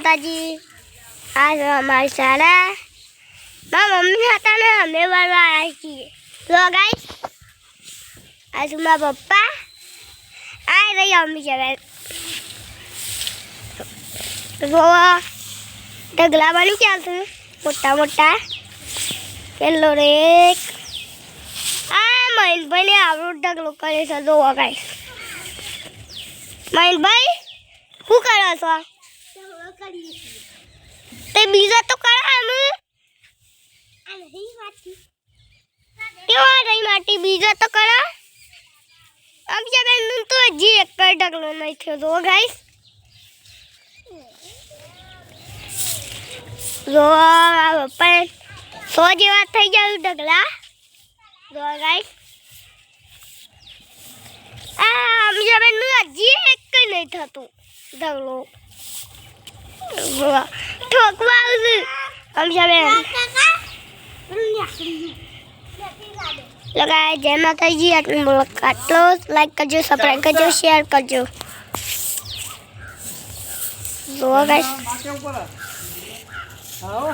માતાજી. આ છે અમારી શાળા. મારા મમ્મી હતા ને, અમે વાળવા આવ્યા છીએ. તો ગાઈશ આ મારા પપ્પા આ રહી અમ્મી છે જો, ઢગલા બની ગયા તું મોટા મોટા. પેલો રે આ મહેનભાઈ ને આવડું ઢગલો કરે છે. જો ગાઈશ મહેનભાઈ શું કરો છો? તે બીજા તો કરો આમ કેવા રહી માટી બીજા તો કરો છે બેન તો હજી એક પર ઢગલો નહીં થયો જો ગાઈસ. જો આ પપ્પા સો જેવા થઈ જાય ઢગલા. જો ગાઈસ. આ આમ છે બેન હજી એક કઈ નહીં થતું ઢગલો. વાહ, ઠોકવા આવશે આમ છે બેન લગાય જય માતાજી આટલું મુલાકાત લાઈક કરજો સબસ્ક્રાઈબ કરજો શેર કરજો. જો ગાઈસ